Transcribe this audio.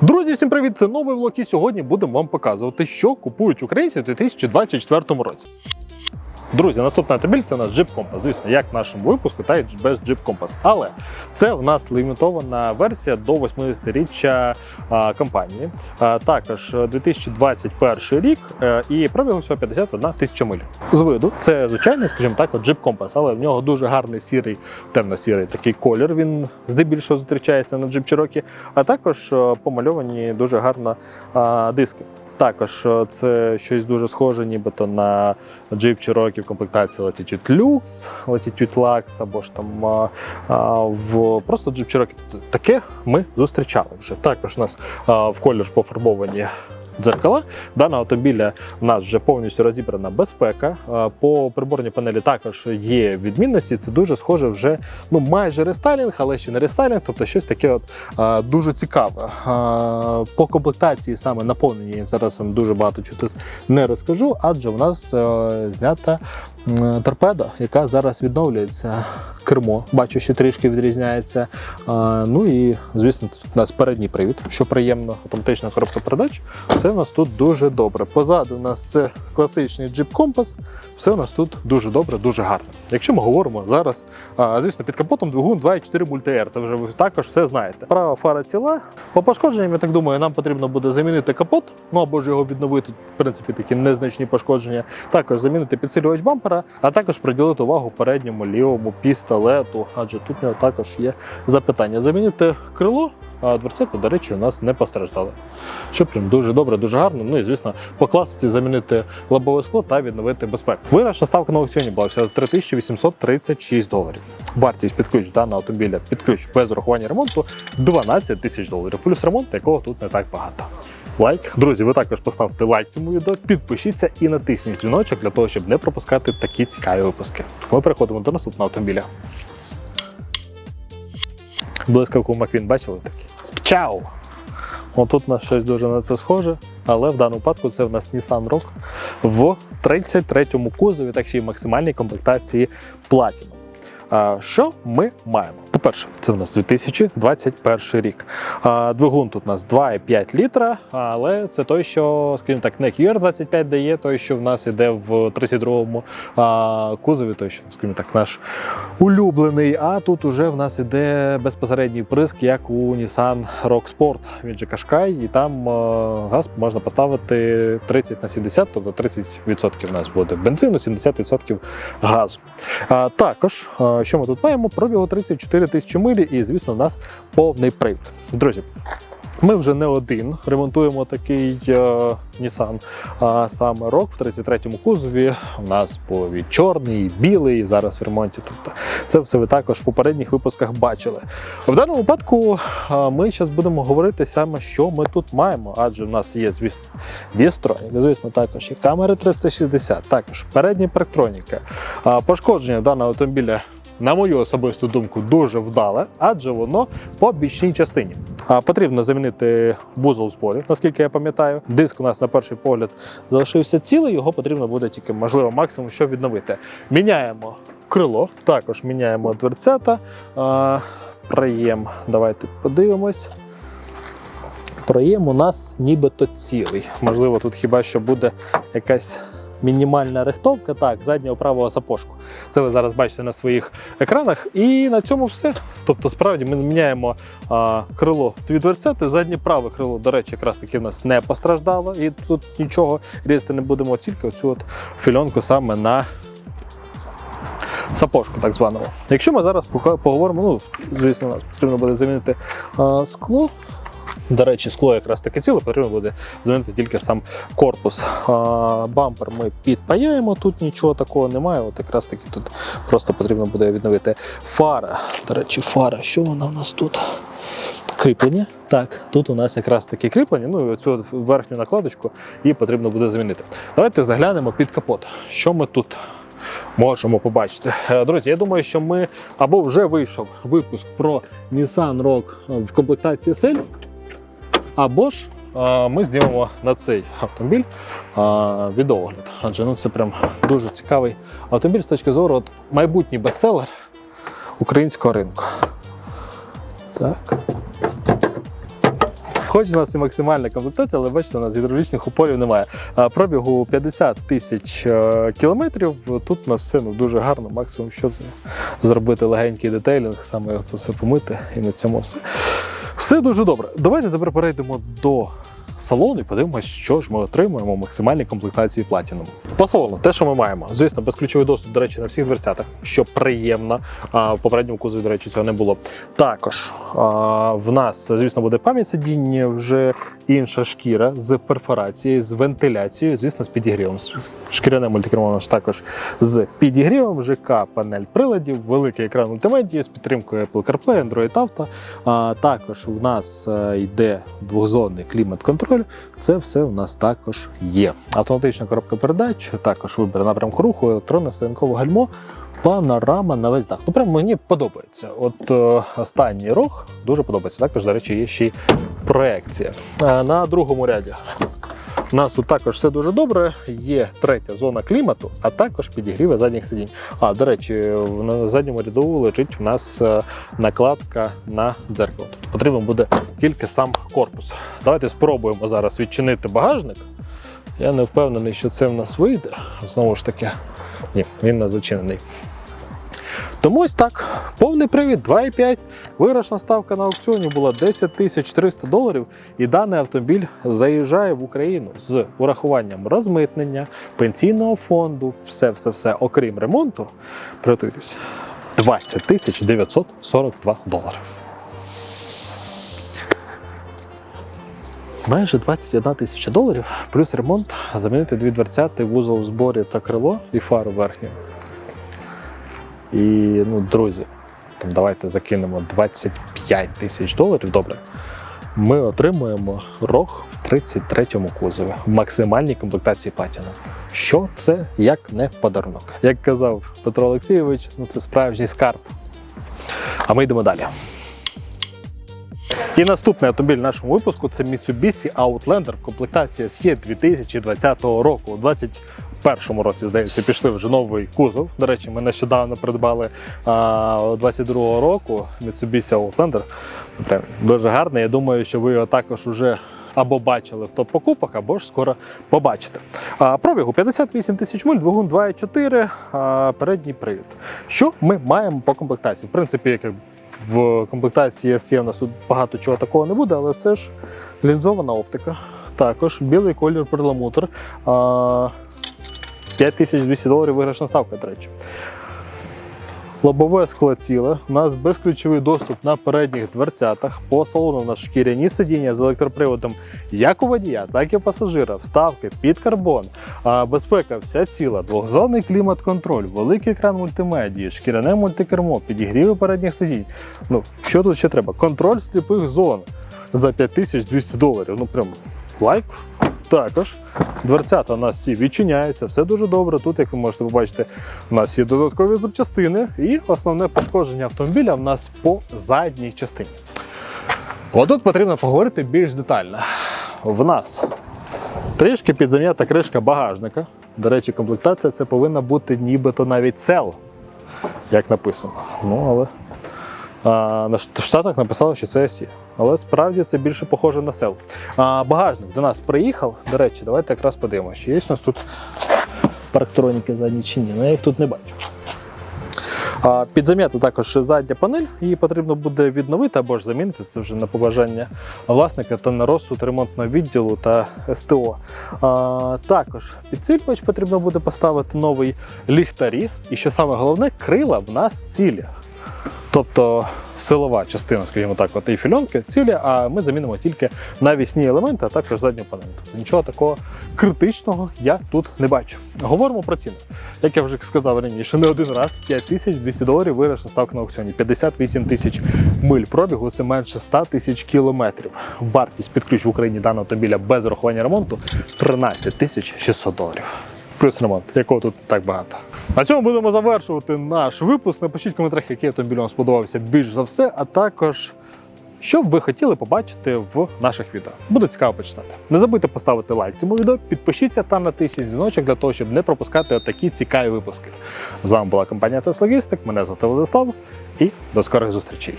Друзі, всім привіт! Це новий влог і сьогодні будемо вам показувати, що купують українці у 2024 році. Друзі, наступний автомобіль це у нас Jeep Compass. Звісно, як в нашому випуску, так і без Jeep Compass. Але це в нас лімітована версія до 80-річчя компанії. Також 2021 рік е, і пробігу всього 51 тисяча миль. З виду це звичайний, скажімо так, от Jeep Compass, але в нього дуже гарний сірий, темно-сірий такий колір. Він здебільшого зустрічається на Jeep Cherokee, а також е, помальовані дуже гарно диски. Також е, це щось дуже схоже, нібито на Jeep Cherokee в комплектації Latitude Lux, Latitude Lux, або ж там а, в просто Jeep Cherokee. Таке ми зустрічали вже. Також у нас а, в колір пофарбовані. Дзеркала даного автомобіля в нас вже повністю розібрана безпека. По приборній панелі також є відмінності. Це дуже схоже вже ну майже рестайлінг, але ще не рестайлінг, тобто щось таке от дуже цікаве. По комплектації саме наповнені зараз вам дуже багато чого тут не розкажу, адже в нас е, знята торпеда, яка зараз відновлюється. Кермо, бачу, що трішки відрізняється. Ну і звісно, тут у нас передній привід, що приємно, автоматична коробка передач. Все у нас тут дуже добре. Позаду у нас це класичний Compass. Все у нас тут дуже добре, дуже гарно. Якщо ми говоримо зараз, звісно, під капотом двигун 2.4 мульти-R, Це вже ви також все знаєте. Права фара ціла. По пошкодженням, я так думаю, нам потрібно буде замінити капот, ну або ж його відновити. В принципі, такі незначні пошкодження. Також замінити підсилювач бампера, а також приділити увагу передньому лівому пістолету, адже тут нього також є запитання. Замінити крило. А дверцята, до речі, у нас не постраждали. Що прям дуже добре, дуже гарно. Ну і звісно, по класиці замінити лобове скло та відновити безпеку. Виграшна ставка на аукціоні була всього 3836 доларів. Вартість під ключ даного автомобіля під ключ без урахування ремонту 12 тисяч доларів. Плюс ремонт, якого тут не так багато. Лайк. Друзі, ви також поставте лайк цьому відео, підпишіться і натисніть дзвіночок для того, щоб не пропускати такі цікаві випуски. Ми переходимо до наступного автомобіля. Блискавку Маквін бачили такі? Чау! Отут у нас щось дуже на це схоже, але в даному випадку це в нас Nissan Rogue в 33-му кузові, так ще й максимальній комплектації Platinum. Що ми маємо? По-перше, це у нас 2021 рік. Двигун тут у нас 2,5 літра, але це той, що, скажімо так, не QR25 дає, той, що в нас іде в 32-му кузові, той, що, скажімо так, наш улюблений. А тут уже в нас іде безпосередній приск, як у Nissan Rock Sport. Він же Qashqai, і там газ можна поставити 30 на 70, тобто 30% в нас буде бензину, 70% газу. Також, що ми тут маємо? Пробігу 34 тисячі милі, і, звісно, в нас повний привід. Друзі, ми вже не один ремонтуємо такий е, Nissan, а саме Rock в 33-му кузові. У нас був і чорний, і білий, і зараз в ремонті. Тобто це все ви також в попередніх випусках бачили. В даному випадку ми зараз будемо говорити саме, що ми тут маємо, адже в нас є, звісно, дістронік, звісно, також і камери 360, також передні парктроніки. Пошкодження даного автомобіля на мою особисту думку, дуже вдале, адже воно по бічній частині. А, Потрібно замінити вузол зборів, наскільки я пам'ятаю. Диск у нас на перший погляд залишився цілий, його потрібно буде тільки, можливо, максимум що відновити. Міняємо крило, також міняємо дверцята. А, Проєм, давайте подивимось. Проєм у нас нібито цілий. Можливо, тут хіба що буде якась мінімальна рихтовка. Так, заднього правого сапожку. Це ви зараз бачите на своїх екранах. І на цьому все. Тобто, справді ми міняємо а, крило дві дверцяти, заднє праве крило, до речі, якраз таки в нас не постраждало, і тут нічого різати не будемо, тільки оцю от фільонку саме на. Сапожку, так званого. Якщо ми зараз поговоримо, ну, звісно, нас потрібно буде замінити а, скло. До речі, скло якраз таке ціле, потрібно буде замінити тільки сам корпус. А, бампер ми підпаяємо, тут нічого такого немає. От якраз таки тут просто потрібно буде відновити фара. До речі, фара, що вона в нас тут? Кріплення. Так, тут у нас якраз такі кріплення. Ну і оцю верхню накладочку її потрібно буде замінити. Давайте заглянемо під капот. Що ми тут можемо побачити. Е, Друзі, я думаю, що ми або вже вийшов випуск про Nissan Rogue в комплектації SL, або ж ми знімемо на цей автомобіль відеогляд. Адже ну, це прям дуже цікавий автомобіль з точки зору от, майбутній бестселер українського ринку. Так. Хоч у нас і максимальна комплектація, але бачите, у нас гідравлічних упорів немає. Пробігу 50 тисяч е, кілометрів. Тут у нас все ну, дуже гарно. Максимум, що це зробити легенький детейлінг, саме це все помити, і на цьому все. Все дуже добре. Давайте тепер перейдемо до салону і подивимось, що ж ми отримуємо в максимальній комплектації Platinum. По те, що ми маємо, звісно, безключовий доступ, до речі, на всіх дверцятах, що приємно. А, в попередньому кузові, до речі, цього не було. Також а, в нас, звісно, буде пам'ять сидіння, вже інша шкіра з перфорацією, з вентиляцією, звісно, з підігрівом. Шкіряне мультикермо також з підігрівом, ЖК, панель приладів, великий екран мультимедії з підтримкою Apple CarPlay, Android Auto. А також у нас е, йде двохзонний клімат-контроль. Це все у нас також є. Автоматична коробка передач, також вибір напрямку руху, електронне стоянкове гальмо. Панорама на весь дах. Ну, прям мені подобається. От е, останній рог дуже подобається. Також, до речі, є ще й проекція. Е, на другому ряді у нас тут також все дуже добре. Є третя зона клімату, а також підігріви задніх сидінь. А до речі, в- задньому ряду лежить у нас е, накладка на дзеркало. Тобто потрібно буде тільки сам корпус. Давайте спробуємо зараз відчинити багажник. Я не впевнений, що це в нас вийде. Знову ж таки, ні, він не зачинений. Тому ось так, повний привід 2,5. Виграшна ставка на аукціоні була 10 тисяч 300 доларів, і даний автомобіль заїжджає в Україну з урахуванням розмитнення, пенсійного фонду, все, все, все, окрім ремонту. Приготуйтесь. 20 тисяч 942 долари. Майже 21 тисяча доларів, плюс ремонт, замінити дві дверцяти, вузол в зборі та крило і фару верхню. І, ну, друзі, там давайте закинемо 25 тисяч доларів. Добре. Ми отримуємо рог в 33-му кузові в максимальній комплектації Platinum. Що це як не подарунок? Як казав Петро Олексійович, ну це справжній скарб. А ми йдемо далі. І наступний автомобіль в нашому випуску це Mitsubishi Outlander в комплектації SE 2020 року. У 2021 році, здається, пішли вже новий кузов. До речі, ми нещодавно придбали а, 22 року Mitsubishi Outlander. Прям дуже гарний. Я думаю, що ви його також уже або бачили в топ-покупах, або ж скоро побачите. А, пробігу 58 тисяч миль, двигун 2,4, передній привід. Що ми маємо по комплектації? В принципі, як в комплектації SE у нас багато чого такого не буде, але все ж лінзована оптика. Також білий колір перламутр. А, 5200 доларів виграшна ставка, до речі. Лобове скло ціле. У нас безключовий доступ на передніх дверцятах. По салону у нас шкіряні сидіння з електроприводом як у водія, так і у пасажира. Вставки під карбон. А безпека вся ціла, двохзонний клімат-контроль, великий екран мультимедії, шкіряне мультикермо, підігріви передніх сидінь. Ну, що тут ще треба? Контроль сліпих зон за 5200 доларів. Ну прям лайк. Також дверцята у нас всі відчиняються, все дуже добре. Тут, як ви можете побачити, у нас є додаткові запчастини і основне пошкодження автомобіля в нас по задній частині. Отут потрібно поговорити більш детально. В нас трішки підзам'ята кришка багажника. До речі, комплектація це повинна бути нібито навіть цел, як написано. Ну, але в Штатах написали, що це SE. Але справді це більше похоже на сел. А, багажник до нас приїхав. До речі, давайте якраз подивимося, чи є у нас тут парктроніки задні чи ні. Ну, я їх тут не бачу. А, під зам'яту також задня панель, її потрібно буде відновити або ж замінити. Це вже на побажання власника та на розсуд ремонтного відділу та СТО. А, також підсилювач потрібно буде поставити новий ліхтарі. І що саме головне, крила в нас цілі. Тобто силова частина, скажімо так, от і фільонки цілі, а ми замінимо тільки навісні елементи, а також задню панель. Тобто нічого такого критичного я тут не бачу. Говоримо про ціну. Як я вже сказав раніше, не один раз 5200 доларів виграшна ставка на аукціоні. 58 тисяч миль пробігу це менше 100 тисяч кілометрів. Вартість під ключ в Україні даного автомобіля без урахування ремонту 13 тисяч 600 доларів. Плюс ремонт, якого тут так багато. На цьому будемо завершувати наш випуск. Напишіть в коментарях, який автомобіль вам сподобався більш за все, а також що б ви хотіли побачити в наших відео. Буде цікаво почитати. Не забудьте поставити лайк цьому відео, підпишіться та натисніть дзвіночок для того, щоб не пропускати такі цікаві випуски. З вами була компанія Logistic, мене звати Владислав і до скорих зустрічей.